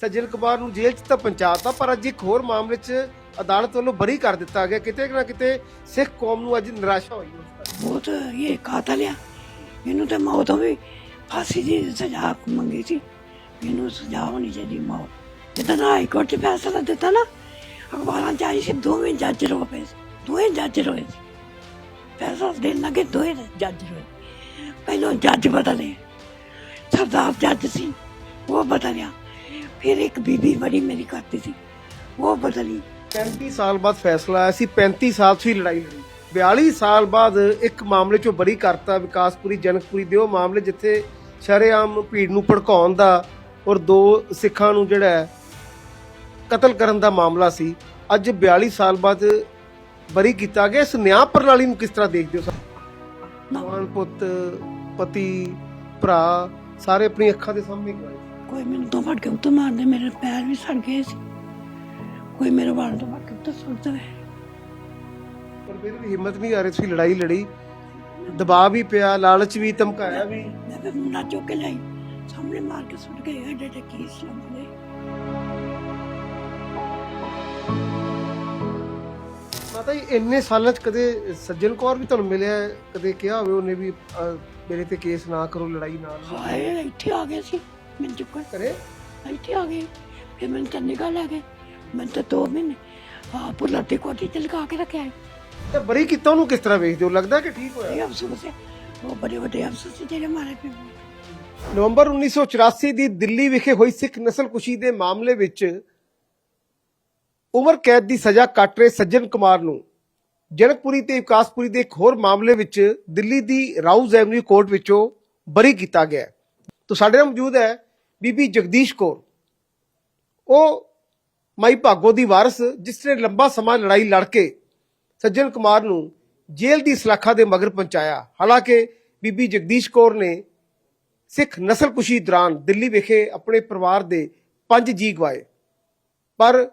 ਸੱਜਣ ਕੁਮਾਰ ਨੂੰ ਜੇਲ੍ਹ 'ਚ ਤਾਂ ਪਹੁੰਚਾਤਾ, ਪਰ ਅੱਜ ਇੱਕ ਹੋਰ ਮਾਮਲੇ 'ਚ ਅਦਾਲਤ ਵੱਲੋਂ ਬਰੀ ਕਰ ਦਿੱਤਾ ਗਿਆ। ਕਿਤੇ ਨਾ ਕਿਤੇ ਸਿੱਖ ਕੌਮ ਨੂੰ ਅੱਜ ਨਿਰਾਸ਼ਾ ਹੋਈ ਬਹੁਤ ਇਹ ਕਾਤਲ ਆ। ਇਹਨੂੰ ਤੇ ਮੌਤ ਹੋਵੇ ਫਾਂਸੀ ਦੀ ਸਜ਼ਾ ਮੰਗੀ ਸੀ। ਇਹਨੂੰ ਸਜ਼ਾ ਹੋਣੀ ਚਾਹੀਦੀ ਮੌਤ। ਜਿੱਦਾਂ ਹਾਈ ਕੋਰਟ 'ਚ ਫੈਸਲਾ ਦਿੱਤਾ ਨਾ, ਅਖਬਾਰਾਂ 'ਚ ਆਈ ਸੀ, ਦੋਵੇਂ ਜੱਜ ਰੋ ਪਏ ਸੀ। ਦੋਵੇਂ ਜੱਜ ਰੋਏ ਸੀ। ਫੈਸਲਾ ਦੇਣ ਲੱਗੇ ਦੋਵੇਂ ਜੱਜ ਰੋਏ। ਪਹਿਲੋਂ ਜੱਜ ਬਦਲੇ। ਸਰਦਾਰ ਜੱਜ ਸੀ, ਉਹ ਬਦਲਿਆ। ਫਿਰ ਇੱਕ ਬੀਬੀ ਬੜੀ ਮੇਰੀ ਕਰਦੀ ਸੀ ਉਹ ਬਦਲੀ। 35 ਸਾਲ ਬਾਅਦ ਫੈਸਲਾ ਆਇਆ ਸੀ 35 ਸਾਲ ਤੋਂ ਹੀ ਲੜਾਈ ਲੜੀ। 42 ਸਾਲ ਬਾਅਦ ਇੱਕ ਮਾਮਲੇ 'ਚੋਂ ਬਰੀ ਕਰਤਾ ਵਿਕਾਸਪੁਰੀ ਜਨਕਪੁਰੀ ਦੇ ਉਹ ਮਾਮਲੇ ਜਿੱਥੇ ਸ਼ਰੇਆਮ ਭੀੜ ਨੂੰ ਭੜਕਾਉਣ ਦਾ ਔਰ ਦੋ ਸਿੱਖਾਂ ਨੂੰ ਜਿਹੜਾ ਕਤਲ ਕਰਨ ਦਾ ਮਾਮਲਾ ਸੀ। ਅੱਜ 42 ਸਾਲ ਬਾਅਦ ਬਰੀ ਕੀਤਾ ਗਿਆ ਇਸ ਨਿਆਂ ਪ੍ਰਣਾਲੀ ਨੂੰ ਕਿਸ ਤਰ੍ਹਾਂ ਦੇਖਦੇ ਹੋ ਨਵਾਂ ਪੁੱਤ ਪਤੀ ਭਰਾ ਸਾਰੇ ਆਪਣੀ ਅੱਖਾਂ ਦੇ ਸਾਹਮਣੇ ਗਵਾਏ ਕੋਈ ਮੈਨੂੰ ਤੋਂ ਫੜ ਕੇ ਉੱਤੇ ਮਾਰਦੇ ਮੇਰੇ ਪੈਰ ਵੀ ਸੜ ਗਏ ਸੀ। ਕੋਈ ਮੇਰੇ ਵਾਲ ਤੋਂ ਫੜ ਕੇ ਉੱਤੇ ਸੁੱਟ ਦੇਵੇ। ਪਰ ਫਿਰ ਵੀ ਹਿੰਮਤ ਨਹੀਂ ਆ ਰਹੀ ਸੀ ਲੜਾਈ ਲੜੀ। ਦਬਾਅ ਵੀ ਪਿਆ ਲਾਲਚ ਵੀ ਧਮਕਾਇਆ ਵੀ। ਮੈਂ ਫਿਰ ਮੁੰਡਾ ਚੁੱਕ ਕੇ ਲਈ ਸਾਹਮਣੇ ਮਾਰ ਕੇ ਸੁੱਟ ਗਏ ਐਡੇ ਐਡੇ ਕੇਸ ਲੰਮੇ ਮਾਤਾ ਜੀ ਇੰਨੇ ਸਾਲਾਂ ਚ ਕਦੇ ਸੱਜਣ ਕੌਰ ਵੀ ਤੁਹਾਨੂੰ ਮਿਲਿਆ? ਕਦੇ ਕਿਹਾ ਹੋਵੇ ਉਹਨੇ ਵੀ ਅਹ, ਮੇਰੇ ਤੇ ਕੇਸ ਨਾ ਕਰੋ ਲੜਾਈ ਨਾ ਲੜੋ। ਹਾਏ ਇੱਥੇ ਆ ਗਏ ਸੀ। ਮੈਨੂੰ ਚੁੱਕਣ ਕਰੇ ਇੱਥੇ ਆ ਗਏ ਫਿਰ ਮੈਨੂੰ ਚੰਡੀਗੜ੍ਹ ਲੈ ਗਏ। ਮੈਂ ਤਾਂ ਦੋ ਮਹੀਨੇ ਆ ਪੁੱਲਾ ਤੇ ਕੋਠੀ ਤੇ ਲਗਾ ਕੇ ਰੱਖਿਆ ਹੈ। ਤੇ ਬਰੀ ਕੀਤਾ ਉਹਨੂੰ ਕਿਸ ਤਰ੍ਹਾਂ ਵੇਖਦੇ ਹੋ? ਲੱਗਦਾ ਕਿ ਠੀਕ ਹੋਇਆ? ਇਹ ਅਫਸਰ ਸੇ ਉਹ ਬੜੇ ਵੱਡੇ ਅਫਸਰ ਸੀ ਜਿਹੜੇ ਮਾਰੇ ਪਏ ਨਵੰਬਰ 1984 ਦੀ ਦਿੱਲੀ ਵਿਖੇ ਹੋਈ ਸਿੱਖ ਨਸਲਕੁਸ਼ੀ ਦੇ ਮਾਮਲੇ ਵਿੱਚ ਉਮਰ ਕੈਦ ਦੀ ਸਜ਼ਾ ਕੱਟ ਰਹੇ ਸੱਜਣ ਕੁਮਾਰ ਨੂੰ। ਜਨਕਪੁਰੀ ਤੇ ਵਿਕਾਸਪੁਰੀ ਦੇ ਇੱਕ ਹੋਰ ਮਾਮਲੇ ਵਿੱਚ ਦਿੱਲੀ ਦੀ ਰਾਉਜ਼ ਐਵਨਿਊ ਕੋਰਟ ਵਿੱਚੋਂ ਬਰੀ ਕੀਤਾ ਗਿਆ ਹੈ। ਤੋ ਸਾਡੇ ਨਾਲ ਮੌਜੂਦ ਹੈ ਬੀਬੀ ਜਗਦੀਸ਼ ਕੌਰ। ਉਹ ਮਾਈ ਭਾਗੋ ਦੀ ਵਾਰਸ, ਜਿਸ ਨੇ ਲੰਬਾ ਸਮਾਂ ਲੜਾਈ ਲੜ ਕੇ ਸੱਜਣ ਕੁਮਾਰ ਨੂੰ ਜੇਲ੍ਹ ਦੀ ਸਲਾਖਾ ਦੇ ਮਗਰ ਪਹੁੰਚਾਇਆ। ਹਾਲਾਂਕਿ ਬੀਬੀ ਜਗਦੀਸ਼ ਕੌਰ ਨੇ ਸਿੱਖ ਨਸਲਕੁਸ਼ੀ ਦੌਰਾਨ ਦਿੱਲੀ ਵਿਖੇ ਆਪਣੇ ਪਰਿਵਾਰ ਦੇ ਪੰਜ ਜੀ ਗਵਾਏ। ਪਰ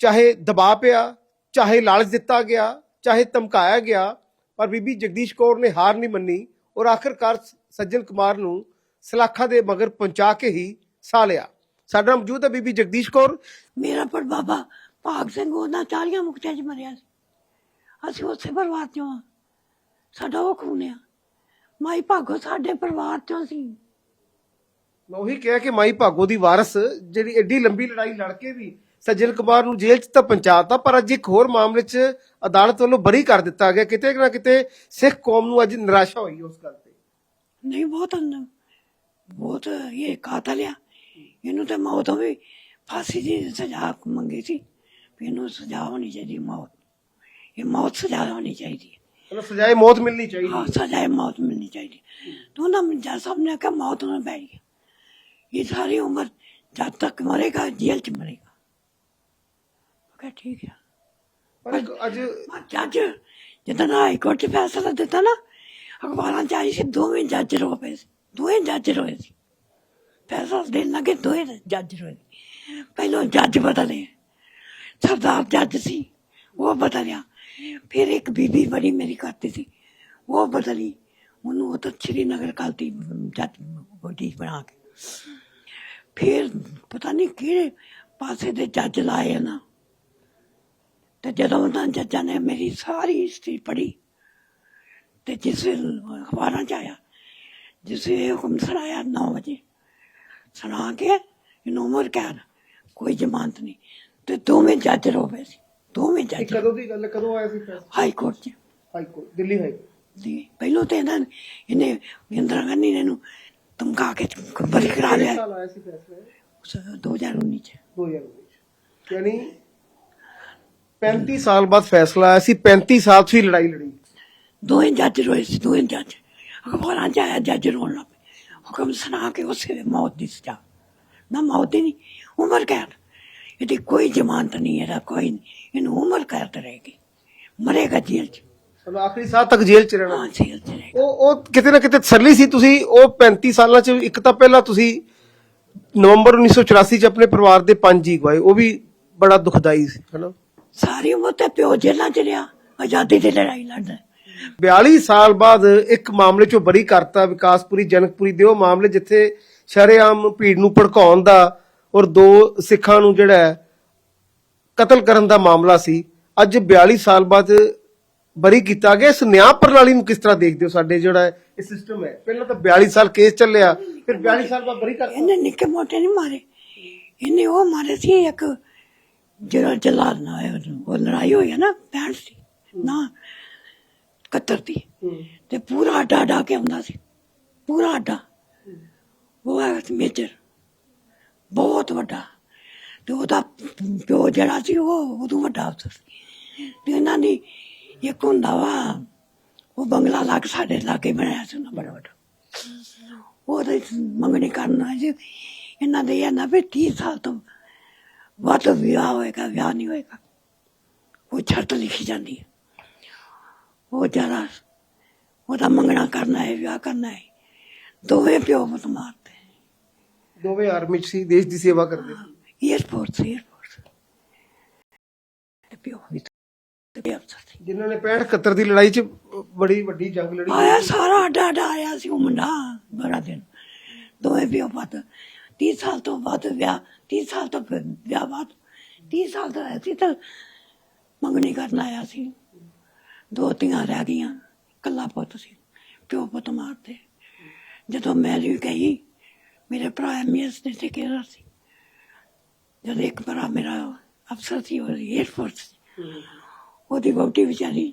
ਚਾਹੇ ਦਬਾਅ ਪਿਆ, ਚਾਹੇ ਲਾਲਚ ਦਿੱਤਾ ਗਿਆ, ਚਾਹੇ ਧਮਕਾਇਆ ਗਿਆ, ਪਰ ਬੀਬੀ ਜਗਦੀਸ਼ ਕੌਰ ਨੇ ਹਾਰ ਨਹੀਂ ਮੰਨੀ ਔਰ ਆਖਰਕਾਰ ਸੱਜਣ ਕੁਮਾਰ ਨੂੰ ਸਲਾਖਾ ਦੇ ਮਗਰ ਪਹੁੰਚਾ ਕੇ ਹੀ ਸਾਹ ਲਿਆ। ਸਾਡਾ ਮੌਜੂਦ ਹੈ ਬੀਬੀ ਜਗਦੀਸ਼ ਕੌਰ। ਮੇਰਾ ਪਰ ਬਾਬਾ ਭਾਗ ਸਿੰਘ ਉਹਨਾਂ ਚਾਲੀਆਂ ਮੁਕਤਿਆਂ 'ਚ ਮਰਿਆ ਸੀ। ਅਸੀਂ ਉਸੇ ਪਰਿਵਾਰ ਚੋਂ ਆ। ਸਾਡਾ ਉਹ ਖੂਨ ਆ। ਮਾਈ ਭਾਗੋ ਸਾਡੇ ਪਰਿਵਾਰ ਚੋਂ ਸੀ। ਮੈਂ ਉਹੀ ਕਿਹਾ ਕਿ ਮਾਈ ਭਾਗੋ ਦੀ ਵਾਰਸ ਜਿਹੜੀ ਐਡੀ ਲੰਬੀ ਲੜਾਈ ਲੜ ਕੇ ਵੀ ਸੱਜਣ ਕੁਮਾਰ ਨੂੰ ਜੇਲ੍ਹ 'ਚ ਤਾਂ ਪਹੁੰਚਾਤਾ ਪਰ ਅੱਜ ਇੱਕ ਹੋਰ ਮਾਮਲੇ 'ਚ ਅਦਾਲਤ ਵੱਲੋਂ ਬਰੀ ਕਰ ਦਿੱਤਾ ਗਿਆ। ਕਿਤੇ ਨਾ ਕਿਤੇ ਸਿੱਖ ਕੌਮ ਨੂੰ ਅੱਜ ਨਿਰਾਸ਼ਾ ਹੋਈ ਉਸ ਗੱਲ ਤੇ। ਨਹੀਂ ਬਹੁਤ ਅੰਨ ਬਹੁਤ ਇਹ ਕਾਤਲ ਆ ਇਹਨੂੰ ਤੇ ਮੌਤ ਹੋਵੇ ਫਾਂਸੀ ਦੀ ਸਜ਼ਾ ਮੰਗੀ ਸੀ ਵੀ ਇਹਨੂੰ ਸਜ਼ਾ ਹੋਣੀ ਚਾਹੀਦੀ ਮੌਤ ਇਹ ਮੌਤ ਸਜ਼ਾ ਹੋਣੀ ਚਾਹੀਦੀ ਹੈ ਮਤਲਬ ਸਜ਼ਾਏ ਮੌਤ ਮਿਲਣੀ ਚਾਹੀਦੀ ਹਾਂ ਸਜ਼ਾਏ ਮੌਤ ਮਿਲਣੀ ਚਾਹੀਦੀ ਤੂੰ ਨਾ ਜੱਜ ਸਾਹਿਬ ਨੇ ਕਿਹਾ ਮੌਤ ਨਾ ਬੈਠ ਗਿਆ ਇਹ ਸਾਰੀ ਉਮਰ ਜਦ ਤੱਕ ਮਰੇਗਾ ਜੇਲ੍ਹ ਚ ਮਰੇਗਾ ਮੈਂ ਕਿਹਾ ਠੀਕ ਹੈ ਪਰ ਇੱਕ ਅੱਜ ਪਰ ਜੱਜ ਜਦੋਂ ਦਾ ਹਾਈ ਕੋਰਟ ਦੋਵੇਂ ਜੱਜ ਰੋਏ ਸੀ। ਫੈਸਲਾ ਦੇਣ ਲੱਗੇ ਦੋਵੇਂ ਜੱਜ ਰੋਏ ਪਹਿਲਾਂ ਜੱਜ ਬਦਲੇ ਸਰਦਾਰ ਜੱਜ ਸੀ, ਉਹ ਬਦਲਿਆ ਫਿਰ ਇੱਕ ਬੀਬੀ ਬੜੀ ਮੇਰੀ ਕਰਤੀ ਸੀ, ਉਹ ਬਦਲੀ ਉਹਨੂੰ ਉਹ ਤਾਂ ਸ਼੍ਰੀਨਗਰ ਕਲਤੀ ਜੱਜ ਬੋਡੀ ਬਣਾ ਕੇ। ਫਿਰ ਪਤਾ ਨਹੀਂ ਕਿਹੜੇ ਪਾਸੇ ਦੇ ਜੱਜ ਲਾਏ ਨਾ। ਤੇ ਜਦੋਂ ਉਹਨਾਂ ਜੱਜਾਂ ਨੇ ਮੇਰੀ ਸਾਰੀ ਹਿਸਟਰੀ ਪੜ੍ਹੀ, ਤੇ ਜਿਸ ਅਖਬਾਰਾਂ 'ਚ ਆਇਆ ਜਿਸ ਵੇਲੇ ਹੁਕਮ ਸੁਣਾਇਆ 9 ਵਜੇ। ਸੁਣਾ ਕੇ ਇਹਨੂੰ ਉਮਰ ਕੈਦ ਕੋਈ ਜ਼ਮਾਨਤ ਨਹੀਂ। ਤੇ ਦੋਵੇਂ ਜੱਜ ਰੋਵੇ ਸੀ। ਦੋਵੇਂ ਇਹ ਜੱਜ। ਕਦੋਂ ਦੀ ਗੱਲ ਹੈ ਕਦੋਂ ਆਇਆ ਸੀ ਫੈਸਲਾ ਹਾਈ ਕੋਰਟ 'ਚ। High court Delhi high court. ਦੀ ਪਹਿਲੋਂ ਤੇ ਇਹਨਾਂ ਇਹਨੇ ਇੰਦਰਾ ਗਾਂਧੀ ਨੇ ਇਹਨੂੰ ਧਮਕਾ ਕੇ ਬਰੀ ਕਰਾ ਕਿਹੜੇ ਲਿਆ। ਸਾਲ ਆਇਆ ਸੀ ਫੈਸਲਾ ਉਸ 2019 ਚ। 2019 ਚ। ਯਾਨੀ 35 ਸਾਲ ਬਾਅਦ ਫੈਸਲਾ ਆਇਆ ਸੀ 35 ਸਾਲ ਤੋਂ ਹੀ ਲੜਾਈ ਲੜੀ। ਦੋਵੇਂ ਜੱਜ ਰੋਏ ਸੀ ਦੋਵੇਂ ਜੱਜ। ਅਖਬਾਰਾਂ 'ਚ ਆਇਆ ਜੱਜ ਰੋਣ ਲੱਗ ਪਏ ਹੁਕਮ ਸੁਣਾ ਕੇ ਉਸੇ ਵੇਲੇ ਮੌਤ ਦੀ ਸਜ਼ਾ। ਨਾ ਮੌਤ ਹੀ ਨਹੀਂ ਉਮਰ ਕੈਦ। ਇਹਦੀ ਕੋਈ ਜ਼ਮਾਨਤ ਨਹੀਂ ਇਹਦਾ ਕੋਈ ਨਹੀਂ। ਇਹਨੂੰ ਉਮਰ ਕੈਦ ਰਹੇਗੀ ਮਰੇਗਾ ਜੇਲ੍ਹ 'ਚ। ਮਤਲਬ ਆਖਰੀ ਸਾਹ ਤੱਕ ਜੇਲ੍ਹ ਚ ਰਹਿਣਾ। ਹਾਂ ਜੇਲ੍ਹ 'ਚ ਰਹੇਗਾ ਉਹ ਉਹ ਕਿਤੇ ਨਾ ਕਿਤੇ ਤਸੱਲੀ ਸੀ ਤੁਸੀਂ ਉਹ 35 ਸਾਲਾਂ ਚ ਇੱਕ ਤਾਂ ਪਹਿਲਾਂ ਤੁਸੀਂ ਨਵੰਬਰ 1984 ਚ ਆਪਣੇ ਪਰਿਵਾਰ ਦੇ ਪੰਜ ਜੀ ਗਵਾਏ ਉਹ ਵੀ ਬੜਾ ਦੁਖਦਾਈ ਸੀ ਹਨਾ? ਸਾਰੀ ਉਮਰ ਤੇ ਪਿਓ ਜੇਲ੍ਹਾਂ 'ਚ ਰਿਹਾ ਆਜ਼ਾਦੀ ਦੀ ਲੜਾਈ ਲੜਦਾ। 42 ਸਾਲ ਬਾਅਦ ਇੱਕ ਮਾਮਲੇ ਚੋਂ ਬਰੀ ਕਰਤਾ ਵਿਕਾਸਪੁਰੀ, ਜਨਕਪੁਰੀ ਦੇ ਉਹ ਮਾਮਲੇ ਜਿੱਥੇ ਸ਼ਰੇਆਮ ਭੀੜ ਨੂੰ ਭੜਕਾਉਣ ਦਾ ਔਰ ਦੋ ਸਿੱਖਾਂ ਨੂੰ ਜਿਹੜਾ ਕਤਲ ਕਰਨ ਦਾ ਮਾਮਲਾ ਸੀ। ਅੱਜ 42 ਸਾਲ ਬਾਅਦ ਬਰੀ ਕੀਤਾ ਗਿਆ। ਇਸ ਨਿਆਂ ਪ੍ਰਣਾਲੀ ਨੂੰ ਕਿਸ ਤਰ੍ਹਾਂ ਦੇਖਦੇ ਹੋ ਸਾਡੇ ਜਿਹੜਾ ਇਹ ਸਿਸਟਮ ਹੈ? ਪਹਿਲਾਂ ਤਾਂ 42 ਸਾਲ ਕੇਸ ਚੱਲਿਆ, ਫਿਰ 42 ਸਾਲ ਬਾਅਦ ਬਰੀ ਕਰਤਾ। ਇਹਨੇ ਨਿੱਕੇ ਮੋਟੇ ਨਹੀਂ ਮਾਰੇ। ਇਹਨੇ ਉਹ ਮਾਰੇ ਸੀ, ਇੱਕ ਜਿਹੜਾ ਜਲਾਲ ਨਾ ਉਹ ਲੜਾਈ ਹੋਈ ਹੈ ਨਾ ਪੈਂਟ ਸੀ। ਨਾ ਕਤਰ ਦੀ। ਤੇ ਪੂਰਾ ਅੱਡਾ ਅੱਡਾ ਕੇ ਆਉਂਦਾ ਸੀ। ਪੂਰਾ ਅੱਡਾ। ਉਹ ਹੈ ਮੇਜਰ। ਬਹੁਤ ਵੱਡਾ। ਤੇ ਉਹਦਾ ਪਿਓ ਜਿਹੜਾ ਸੀ ਉਹ ਉਦੋਂ ਵੱਡਾ ਅਫਸਰ ਸੀ। ਤੇ ਇਹਨਾਂ ਦੀ ਇੱਕ ਹੁੰਦਾ ਵਾ ਉਹ ਬੰਗਲਾ ਲੱਗ ਸਾਡੇ ਲਾਗੇ ਬਣਾਇਆ ਸੀ ਉਹਨਾਂ ਬੜਾ ਵੱਡਾ। ਉਹਦੇ ਮੰਗਣੀ ਕਰਨਾ ਜੀ ਇਹਨਾਂ ਦੇ ਇਹ ਨਾ ਵੀ 30 ਸਾਲ ਤੋਂ ਵੱਧ ਵਿਆਹ ਹੋਏਗਾ ਵਿਆਹ ਨਹੀਂ ਹੋਏਗਾ। ਉਹ ਸ਼ਰਤ ਲਿਖੀ ਜਾਂਦੀ ਹੈ। ਉਹ ਜਰਾ ਉਹਦਾ ਮੰਗਣਾ ਕਰਨਾ ਹੈ ਵਿਆਹ ਕਰਨਾ ਹੈ। ਦੋਵੇਂ ਪਿਓ ਪੁੱਤ ਮਾਰਦੇ ਦੋਵੇਂ ਆਰਮੀ 'ਚ ਸੀ ਦੇਸ਼ ਦੀ ਸੇਵਾ ਕਰਦੇ ਸੀ। ਏਅਰਪੋਰਟ ਸੀ ਏਅਰਪੋਰਟ ਤੇ ਪਿਓ ਵੀ ਤੇ ਪਿਓ ਸੀ। ਜਿਨ੍ਹਾਂ ਨੇ 65 71 ਦੀ ਲੜਾਈ 'ਚ ਬੜੀ ਵੱਡੀ ਜੰਗ ਲੜੀ। ਆਇਆ ਸਾਰਾ ਅੱਡਾ ਅੱਡਾ ਆਇਆ ਸੀ ਉਹ ਮੁੰਡਾ ਬੜਾ ਦਿਨ। ਦੋਵੇਂ ਪਿਓ ਪੁੱਤ। 30 ਸਾਲ ਤੋਂ ਬਾਅਦ ਵਿਆਹ 30 ਸਾਲ ਤੋਂ ਵਿਆਹ ਬਾਅਦ 30 ਸਾਲ ਦਾ ਸੀ ਤਾਂ ਮੰਗਣੀ ਕਰਨ ਆਇਆ ਸੀ। ਦੋ ਧੀਆਂ ਰਹਿ ਗਈਆਂ ਕੱਲਾ ਪੁੱਤ ਸੀ ਪਿਓ ਪੁੱਤ ਮਾਰਦੇ ਜਦੋਂ ਮੈਂ ਵੀ ਗਈ ਮੇਰੇ ਭਰਾ ਐਮਐਸ ਨੇ ਤੇ ਕਿਹਾ ਸੀ ਜਦੋਂ ਇੱਕ ਭਰਾ ਮੇਰਾ ਅਫਸਰ ਸੀ ਉਹ ਏਅਰਫੋਰਸ ਸੀ ਉਹਦੀ ਵਹੁਟੀ ਵਿਚਾਰੀ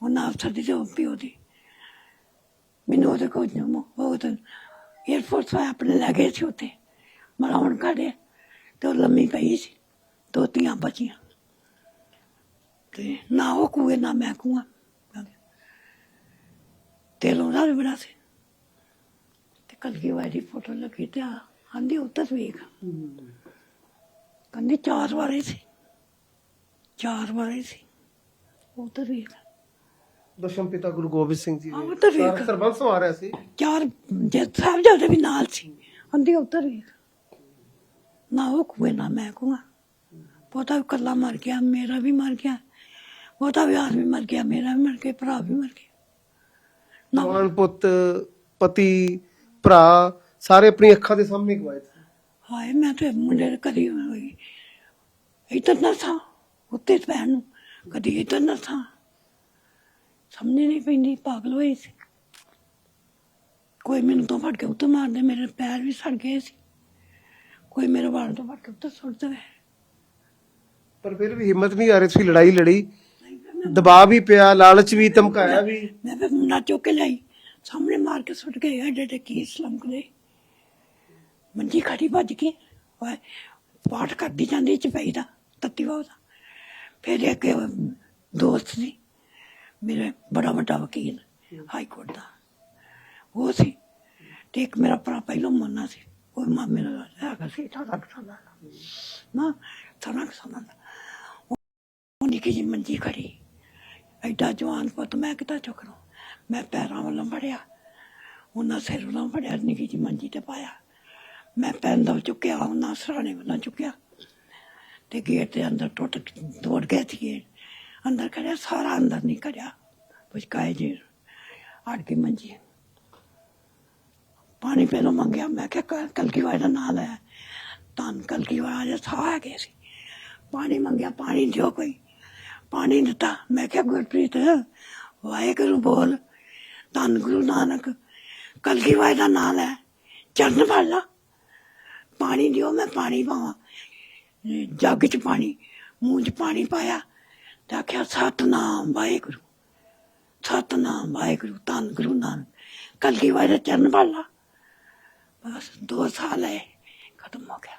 ਉਹਨਾਂ ਅਫਸਰ ਦੀ ਤੇ ਉਹ ਪਿਓ ਦੀ ਮੈਨੂੰ ਉਹਦੇ ਕੋਲ ਜਮੋ ਉਹ ਤਾਂ ਏਅਰਫੋਰਸ ਵਾਲੇ ਆਪਣੇ ਲੈ ਗਏ ਸੀ ਉੱਥੇ ਮਰਾਉਣ ਕਾੜੇ ਤੇ ਉਹ ਲੰਮੀ ਪਈ ਸੀ ਦੋ ਧੀਆਂ ਬਚੀਆਂ ਤੇ ਨਾ ਉਹ ਕੂਏ ਨਾ ਮੈਂ ਕੂਆ। ਤੇ ਲੋੜਾ ਵੀ ਬੜਾ ਸੀ। ਤੇ ਕਲਗੀ ਵਾਲੀ ਫੋਟੋ ਲੱਗੀ ਤੇ ਆਂਦੀ ਉੱਤਰ ਵੇਖ। ਕਹਿੰਦੀ ਚਾਰ ਵਾਰੇ ਸੀ। ਚਾਰ ਵਾਰੇ ਸੀ। ਉੱਤਰ ਵੇਖ। ਦਸ਼ਮ ਪਿਤਾ ਗੁਰੂ ਗੋਬਿੰਦ ਸਿੰਘ ਜੀ ਵੇਖ। ਸਾਰਾ ਸਰਬੰਸ ਸਵਾਰਿਆ ਸੀ। ਚਾਰ ਜੱਜ ਸਾਹਿਬ ਜਾਂਦੇ ਵੀ ਨਾਲ ਸੀ। ਆਂਦੀ ਉੱਤਰ ਵੇਖ। ਨਾ ਉਹ ਕੂਏ ਨਾ ਮੈਂ ਕੂਆ। ਪੋਤਾ ਵੀ ਇਕੱਲਾ ਮਰ ਗਿਆ ਮੇਰਾ ਵੀ ਮਰ ਗਿਆ। ਉਹਦਾ ਵੀ ਆਦਮੀ ਮਰ ਗਿਆ ਮੇਰਾ ਵੀ ਮਰ ਗਿਆ ਭਰਾ ਵੀ ਮਰ ਗਿਆ। ਨਾ। ਜਵਾਨ ਪੁੱਤ ਪਤੀ ਭਰਾ ਸਾਰੇ ਆਪਣੀ ਅੱਖਾਂ ਦੇ ਸਾਹਮਣੇ ਗਵਾਏ ਸੀ ਹਾਏ ਮੈਂ ਤੇ ਮੁੰਡੇ ਦੇ ਕਦੀ ਹੋਈ ਇੱਧਰ ਨਾ ਥਾ ਉੱਤੇ ਪੈਣ ਨੂੰ ਕਦੀ ਇੱਧਰ ਨਾ ਥਾ ਸਮਝ ਨਹੀਂ ਪੈਂਦੀ ਪਾਗਲ ਹੋਈ ਸੀ। ਕੋਈ ਮੈਨੂੰ ਤੋਂ ਫੜ ਕੇ ਉੱਤੇ ਮਾਰਦੇ ਮੇਰੇ ਪੈਰ ਵੀ ਸੜ ਗਏ ਸੀ। ਕੋਈ ਮੇਰੇ ਵਾਲ ਤੋਂ ਫੜ ਕੇ ਉੱਤੇ ਸੁੱਟ ਦੇਵੇ। ਪਰ ਫਿਰ ਵੀ ਹਿੰਮਤ ਨਹੀਂ ਆ ਰਹੀ ਸੀ ਲੜਾਈ ਲੜੀ। ਦਬਾਅ ਵੀ ਪਿਆ, ਲਾਲਚ ਵੀ, ਧਮਕਾਇਆ ਵੀ। ਮੈਂ ਫਿਰ ਮੁੰਡਾ ਚੁੱਕ ਕੇ ਲਈ ਸਾਹਮਣੇ ਮਾਰ ਕੇ ਸੁੱਟ ਗਏ ਐਡੇ ਐਡੇ ਕੀਸ ਲੰਕਦੇ ਮੰਜੀ ਖੜੀ ਭੱਜ ਕੇ ਓਏ, ਪਾਠ ਕਰਦੀ ਜਾਂਦੀ ਚਪਈ ਦਾ, ਤੱਤੀ ਦਾ। ਫਿਰ ਇੱਕ ਦੋਸਤ ਸੀ, ਮੇਰੇ ਬੜਾ ਵੱਡਾ ਵਕੀਲ, ਹਾਈ ਕੋਰਟ ਦਾ। ਉਹ ਸੀ ਤੇ ਇੱਕ ਮੇਰਾ ਭਰਾ ਪਹਿਲੋਂ ਮੰਨਾ ਸੀ। ਉਹ ਮਾਮੇ ਦਾ ਹੈਗਾ ਸੀ ਥੋੜਾ ਸਾਲਾਂ ਦਾ। ਨਾ ਥੋੜਾ ਸਾਲਾਂ ਦਾ। ਉਹ ਨਿੱਕੀ ਜਿਹੀ ਮੰਜੀ ਖੜੀ। ਐਡਾ ਜਵਾਨ ਪੁੱਤ ਮੈਂ ਕਿਤਾ ਚੁੱਕਣਾ? ਮੈਂ ਪੈਰਾਂ ਵੱਲੋਂ ਫੜਿਆ। ਉਹਨਾਂ ਸਿਰ ਵੱਲੋਂ ਫੜਿਆ, ਨਿੱਕੀ ਜੀ ਮੰਜੀ ਤੇ ਪਾਇਆ। ਮੈਂ ਪੈਨ ਚੁੱਕਿਆ, ਉਹਨਾਂ ਸਰਾਣੇ ਵੱਲੋਂ ਚੁੱਕਿਆ। ਤੇ ਗੇਟ ਦੇ ਅੰਦਰ ਟੁੱਟ ਤੋੜ ਗਏ ਸੀ ਅੰਦਰ ਕਰਿਆ ਸਾਰਾ ਅੰਦਰ ਨਹੀਂ ਕਰਿਆ ਪੁਚਕਾਏ ਜੀ, ਅੜ ਕੇ ਮੰਜੀ। ਪਾਣੀ ਪਹਿਲੋਂ ਮੰਗਿਆ, ਮੈਂ ਕਿਹਾ ਕਲਕੀ ਵਾਲੇ ਦਾ ਨਾਂ ਲੈ। ਤਾਂ ਕਲਕੀ ਵਾਲਾ ਜਿਹਾ ਸਾਹ ਗਏ ਸੀ। ਪਾਣੀ ਮੰਗਿਆ, ਪਾਣੀ ਦਿਓ ਕੋਈ। ਪਾਣੀ ਦਿੱਤਾ। ਮੈਂ ਕਿਹਾ, ਗੁਰਪ੍ਰੀਤ, ਵਾਹਿਗੁਰੂ ਬੋਲ। ਧੰਨ ਗੁਰੂ ਨਾਨਕ ਕਲਗੀ ਵਾਹਿ ਦਾ ਨਾਮ ਹੈ ਚਰਨ ਫੜ ਲਾ। ਪਾਣੀ ਦਿਓ, ਮੈਂ ਪਾਣੀ ਪਾਵਾਂ। ਜੱਗ 'ਚ ਪਾਣੀ, ਮੂੰਹ 'ਚ ਪਾਣੀ ਪਾਇਆ ਤੇ ਆਖਿਆ, ਸਤਨਾਮ ਵਾਹਿਗੁਰੂ ਸਤਨਾਮ ਵਾਹਿਗੁਰੂ, ਧੰਨ ਗੁਰੂ ਨਾਨਕ ਕਲਗੀ ਵਾਹਿ ਦਾ ਚਰਨ ਫੜ ਲਾ। ਬਸ ਦੋ ਸਾਲ ਹੈ ਖਤਮ ਹੋ ਗਿਆ।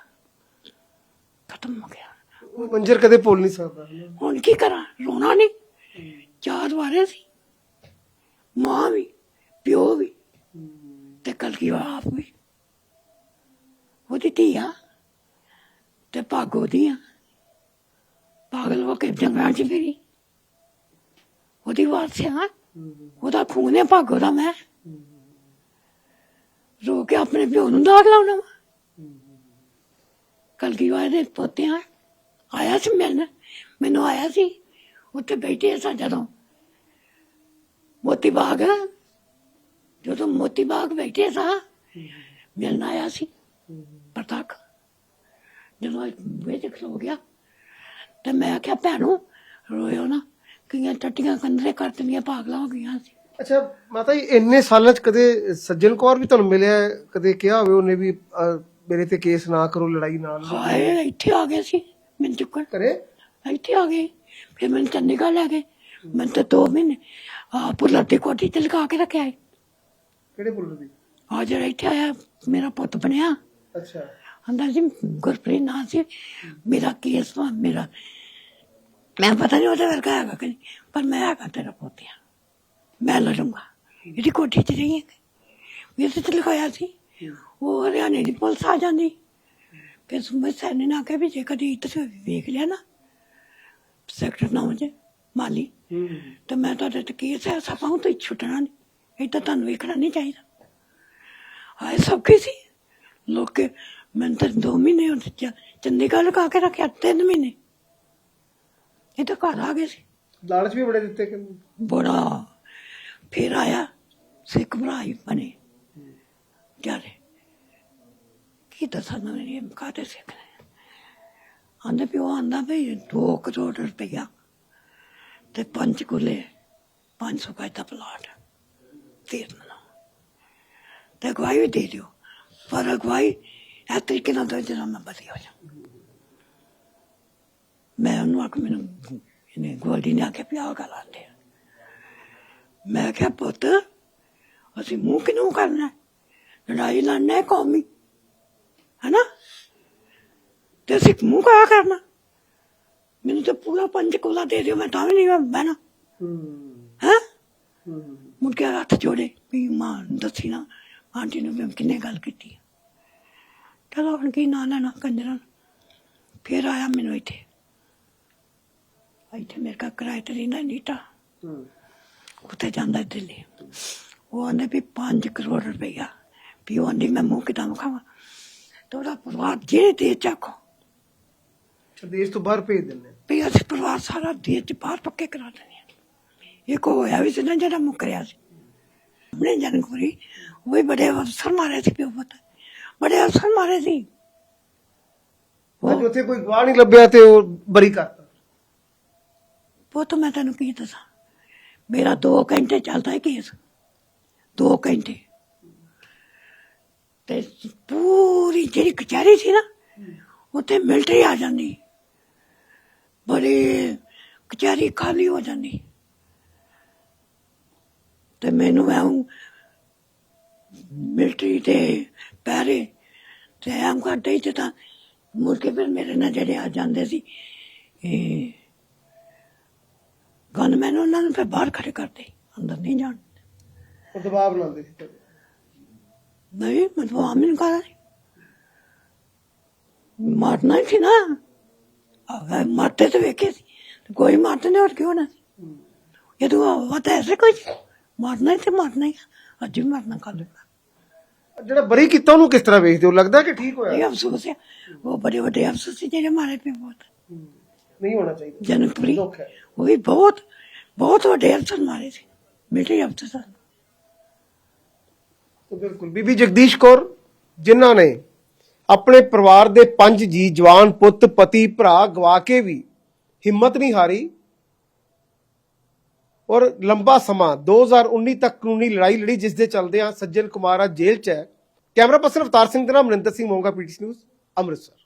ਖਤਮ ਹੋ ਗਿਆ। ਮੰਜ਼ਰ ਕਦੇ ਭੁੱਲ ਨਹੀਂ ਸਕਦਾ ਹੁਣ ਕੀ ਕਰਾਂ ਰੋਣਾ ਨਹੀਂ ਚਾਰ ਵਾਰੇ ਸੀ ਮਾਂ ਵੀ ਪਿਓ ਵੀ ਤੇ ਕਲਕੀ ਆਪ ਵੀ ਉਹਦੀ ਧੀਆ ਤੇ ਭਾਗੋ ਦੀਆਂ ਪਾਗਲ ਹੋ ਕੇ ਜੰਗਲਾਂ ਚ ਫਿਰੀ ਉਹਦੀ ਵਾਸਿਆ ਉਹਦਾ ਖੂਨ ਹੈ ਭਾਗੋ ਦਾ ਮੈਂ ਰੋ ਕੇ ਆਪਣੇ ਪਿਓ ਨੂੰ ਦਾਗ ਲਾਉਣਾ ਵਾ ਕਲਕੀ ਵਾਲੇ ਦੇ ਪੋਤਿਆਂ ਆਇਆ ਸੀ ਮਿਲਣ? ਮੈਨੂੰ ਆਇਆ ਸੀ। ਉੱਥੇ ਬੈਠੇ ਸਾਂ ਜਦੋਂ ਮੋਤੀ ਬਾਗ ਜਦੋਂ ਮੋਤੀ ਬਾਗ ਬੈਠੇ ਸਾਂ ਮਿਲਣ ਆਇਆ ਸੀ। ਪ੍ਰਤੱਖ ਜਦੋਂ ਵੇਚ ਖਲੋ ਗਿਆ ਤੇ ਮੈਂ ਆਖਿਆ ਭੈਣੋ ਰੋਇਓ ਨਾ। ਕਿੰਨੀਆਂ ਟੱਟੀਆਂ ਕੰਦਰੇ ਕਰ ਦਿੰਦੀਆਂ ਪਾਗਲਾਂ ਹੋ ਗਈਆਂ ਸੀ। ਅੱਛਾ ਮਾਤਾ ਜੀ ਇੰਨੇ ਸਾਲਾਂ ਚ ਕਦੇ ਸੱਜਣ ਕੌਰ ਵੀ ਤੁਹਾਨੂੰ ਮਿਲਿਆ? ਕਦੇ ਕਿਹਾ ਹੋਵੇ ਉਹਨੇ ਵੀ ਮੇਰੇ ਤੇ ਕੇਸ ਨਾ ਕਰੋ ਲੜਾਈ ਨਾ ਲੜੋ? ਹਾਏ ਇੱਥੇ ਆ ਗਏ ਸੀ। ਮੈਨੂੰ ਚੁੱਕਣ ਕਰੇ। ਇੱਥੇ ਆ ਗਏ ਫਿਰ ਮੈਨੂੰ ਚੰਡੀਗੜ੍ਹ ਲੈ ਗਏ। ਮੈਂ ਤਾਂ ਦੋ ਮਹੀਨੇ ਆ ਪੁੱਲਰ ਦੀ ਕੋਠੀ ਤੇ ਲਗਾ ਕੇ ਰੱਖਿਆ ਹੈ ਕਿਹੜੇ ਬੁੱਲ ਦੀ? ਆ ਜਿਹੜਾ ਇੱਥੇ ਆਇਆ ਮੇਰਾ ਪੁੱਤ ਬਣਿਆ। ਅੱਛਾ। ਅੰਦਰ ਜੀ ਗੁਰਪ੍ਰੀਤ ਨਾਂ ਸੀ। ਮੇਰਾ ਕੇਸ ਵਾ ਮੇਰਾ। ਮੈਂ ਪਤਾ ਨਹੀਂ ਉਹਦੇ ਵਰਗਾ ਹੈਗਾ ਕਿ ਨਹੀਂ, ਪਰ ਮੈਂ ਹੈਗਾ ਤੇਰਾ ਪੋਤਿਆ ਮੈਂ ਲੜੂੰਗਾ। ਇਹਦੀ ਕੋਠੀ 'ਚ ਰਹੀ ਹੈ ਮੇਰੇ ਤੇ ਲਿਖਾਇਆ ਸੀ। ਉਹ ਹਰਿਆਣੇ ਦੀ ਪੁਲਿਸ ਆ ਜਾਂਦੀ। ਫਿਰ ਸੁਮੇ ਸੈਨੀ ਨਾ ਕੇ ਵੀ ਜੇ ਕਦੀ ਇੱਥੇ ਵੇਖ ਲਿਆ ਨਾ ਸੈਕਟਰ 9 ਵਜੇ ਮਾਲੀ ਹੂੰ। ਤੇ ਮੈਂ ਤੁਹਾਡੇ ਤੇ ਕੇਸ ਹੈ ਸਭਾਂ ਤੋਂ ਛੁੱਟਣਾ ਨਹੀਂ ਇਹ ਤਾਂ ਤੁਹਾਨੂੰ ਵੇਖਣਾ ਨਹੀਂ ਚਾਹੀਦਾ। ਹਾਏ ਸਭ ਕੀ ਸੀ। ਲੋਕ ਮੈਂ ਤਾਂ ਦੋ ਮਹੀਨੇ ਹੁਣ ਚ- ਚੰਡੀਗੜ੍ਹ ਲਗਾ ਕੇ ਰੱਖਿਆ ਤਿੰਨ ਮਹੀਨੇ। ਇਹ ਤਾਂ ਘਰ ਆ ਗਏ ਸੀ। ਲਾਲਚ ਵੀ ਬੜੇ ਦਿੱਤੇ ਕਿ ਬੜਾ। ਫਿਰ ਆਇਆ ਸਿੱਖ ਭਰਾ ਹੀ ਬਣੇ। ਜਾਰੇ ਕੀ ਦੱਸਾਂ ਸਾਨੂੰ ਇਹ ਕਾਤੇ ਸਿੱਖ ਨੇ। ਆਂਦੇ ਪਿਓ ਆਂਦਾ ਵੀ 2 ਕਰੋੜ ਰੁਪਇਆ ਤੇ ਪੰਜ ਕੁਲੇ 500 ਗਜ ਦਾ ਪਲਾਟ ਤੇਰਨਾ ਤੇ ਅਗਵਾਈ ਵੀ ਦੇ ਦਿਓ, ਪਰ ਅਗਵਾਈ ਇਸ ਤਰੀਕੇ ਨਾਲ ਦੋ ਜਿਹੜਾ ਮੈਂ ਵਧੀਆ ਹੋ ਜਾ ਮੈਂ ਉਹਨੂੰ ਆਖ ਮੈਨੂੰ ਇਹਨੇ ਗੋਲਡੀ ਨੇ ਆਖਿਆ ਪਿਆ ਗੱਲ ਆਂਦੇ ਮੈਂ ਕਿਹਾ, ਪੁੱਤ, ਅਸੀਂ ਮੂੰਹ ਕਿਨੂੰ ਕਰਨਾ? ਲੜਾਈ ਲੜਨਾ ਹੈ ਕੌਮੀ। ਹੈਨਾ? ਤੇ ਅਸੀਂ ਮੂੰਹ ਕਾ ਕਰਨਾ। ਮੈਨੂੰ ਤਾਂ ਪੂਰਾ ਪੰਜ ਕੋਲਾ ਦੇ ਦਿਓ ਮੈਂ ਤਾਂ ਵੀ ਨਹੀਂ ਬਹਿਣਾ। ਹੂੰ। ਮੁੜ ਕੇ ਹੱਥ ਜੋੜੇ ਵੀ ਮਾਂ ਦੱਸੀ ਨਾ ਆਂਟੀ ਨੂੰ ਵੀ ਕਿੰਨੇ ਗੱਲ ਕੀਤੀ। ਚਲੋ ਹੁਣ ਕੀ ਨਾਂ ਲੈਣਾ ਕੰਜਰਾਂ। ਫਿਰ ਆਇਆ ਮੈਨੂੰ ਇੱਥੇ। ਇੱਥੇ ਮੇਰੇ ਕਾ ਕਿਰਾਏ ਤੇ ਰਹਿੰਦਾ ਨੀਟਾ। ਉੱਥੇ ਜਾਂਦਾ ਦਿੱਲੀ। ਉਹ ਆਂਦੇ ਵੀ 5 ਕਰੋੜ ਰੁਪਇਆ ਵੀ ਉਹ ਆਂਦੀ ਮੈਂ ਮੂੰਹ ਕਿਦਾਂ ਖਾਵਾਂ ਤੋੜਾ ਪਰਿਵਾਰ ਜਿਹੜੇ ਦੇ ਚਾਖੋ ਅੱਛਾ, ਦੇਸ਼ ਤੋਂ ਬਾਹਰ ਭੇਜ ਦਿੰਦੇ। ਵੀ ਅਸੀਂ ਪਰਿਵਾਰ ਸਾਰਾ ਦੇਸ਼ ਚ ਬਾਹਰ ਪੱਕੇ ਕਰਾ ਦਿੰਦੇ ਹਾਂ ਇੱਕ ਹੋਇਆ ਵੀ ਸੀ ਨਾ ਜਿਹੜਾ ਮੁੱਕਰਿਆ ਸੀ। ਆਪਣੇ ਜਨਕਪੁਰੀ ਉਹ ਵੀ ਬੜੇ ਅਫਸਰ ਮਾਰੇ ਸੀ ਪਿਓ ਪੁੱਤ ਬੜੇ ਅਫਸਰ ਮਾਰੇ ਸੀ। ਅੱਜ ਉੱਥੇ ਕੋਈ ਗਵਾਹ ਨਹੀਂ ਲੱਭਿਆ ਤੇ ਉਹ ਬਰੀ ਕਰਤਾ। ਪੁੱਤ ਮੈਂ ਤੈਨੂੰ ਕੀ ਦੱਸਾਂ? ਮੇਰਾ 2 ਘੰਟੇ ਚੱਲਦਾ ਹੈ ਕੇਸ। 2 ਘੰਟੇ। ਤੇ ਪੂਰੀ ਜਿਹੜੀ ਕਚਹਿਰੀ ਸੀ ਨਾ ਉੱਥੇ ਮਿਲਟਰੀ ਆ ਜਾਂਦੀ। ਬੜੀ ਕਚਹਿਰੀ ਖਾਲੀ ਹੋ ਜਾਂਦੀ। ਤੇ ਮੈਨੂੰ ਐਂ ਮਿਲਟਰੀ ਤੇ ਪੈਰੇ ਤੇ ਐਂ ਕਰਦੇ ਤੇ ਤਾਂ ਮੁੜ ਕੇ ਫਿਰ ਮੇਰੇ ਨਾਲ ਜਿਹੜੇ ਆ ਜਾਂਦੇ ਸੀ ਇਹ ਗਨਮੈਨ ਉਹਨਾਂ ਨੂੰ ਫਿਰ ਬਾਹਰ ਖੜੇ ਕਰਦੇ ਅੰਦਰ ਨਹੀਂ ਜਾਣ ਉਹ ਦਬਾਅ ਬਣਾਉਂਦੇ ਸੀ ਨਹੀਂ ਮਤਲਬ ਆਮਿਨ ਕਰਾ ਮਾਰਨਾ ਹੀ ਸੀ ਨਾ। ਆਹ ਮਾਰਤੇ ਤੇ ਵੇਖੇ ਸੀ। ਕੋਈ ਮਾਰਤੇ ਨਹੀਂ ਹੋਰ ਕਿਉਂ ਨਾ ਇਹ ਤਾਂ ਉਹ ਤਾਂ ਐਸੇ ਕੋਈ ਮਾਰਨਾ ਹੀ ਤੇ ਮਾਰਨਾ ਹੀ ਆ। ਅੱਜ ਵੀ ਮਾਰਨਾ ਕਰ ਲੈਣਾ ਜਿਹੜਾ ਬਰੀ ਕੀਤਾ ਉਹਨੂੰ ਕਿਸ ਤਰ੍ਹਾਂ ਵੇਖਦੇ ਹੋ? ਲੱਗਦਾ ਕਿ ਠੀਕ ਹੋਇਆ? ਇਹ ਅਫਸੋਸ ਹੈ ਉਹ ਬੜੇ ਵੱਡੇ ਅਫਸਰ ਸੀ ਜਿਹੜੇ ਮਾਰੇ ਪਏ ਬਹੁਤ। ਨਹੀਂ ਹੋਣਾ ਚਾਹੀਦਾ। ਜਨਕਪੁਰੀ ਦੁੱਖ ਹੈ। ਉਹ ਵੀ ਬਹੁਤ ਬਹੁਤ ਵੱਡੇ ਅਫਸਰ ਮਾਰੇ ਸੀ। ਮਿਲਟਰੀ ਅਫਸਰ ਸਨ। ਤਾਂ ਬਿਲਕੁਲ। ਬੀਬੀ ਜਗਦੀਸ਼ ਕੌਰ ਜਿਨ੍ਹਾਂ ਨੇ ਆਪਣੇ ਪਰਿਵਾਰ ਦੇ ਪੰਜ ਜੀ ਜਵਾਨ ਪੁੱਤ, ਪਤੀ, ਭਰਾ ਗਵਾ ਕੇ ਵੀ ਹਿੰਮਤ ਨਹੀਂ ਹਾਰੀ। ਔਰ ਲੰਬਾ ਸਮਾਂ 2019 ਤੱਕ ਕਾਨੂੰਨੀ ਲੜਾਈ ਲੜੀ ਜਿਸ ਦੇ ਚੱਲਦੇ ਆ ਸੱਜਣ ਕੁਮਾਰ ਆ ਜੇਲ੍ਹ 'ਚ ਹੈ। ਕੈਮਰਾ ਪਰਸਨ ਅਵਤਾਰ ਸਿੰਘ ਦੇ ਨਾਲ ਮਨਿੰਦਰ ਸਿੰਘ ਮੋਂਗਾ, ਪੀਟੀਸੀ ਨਿਊਜ਼, ਅੰਮ੍ਰਿਤਸਰ।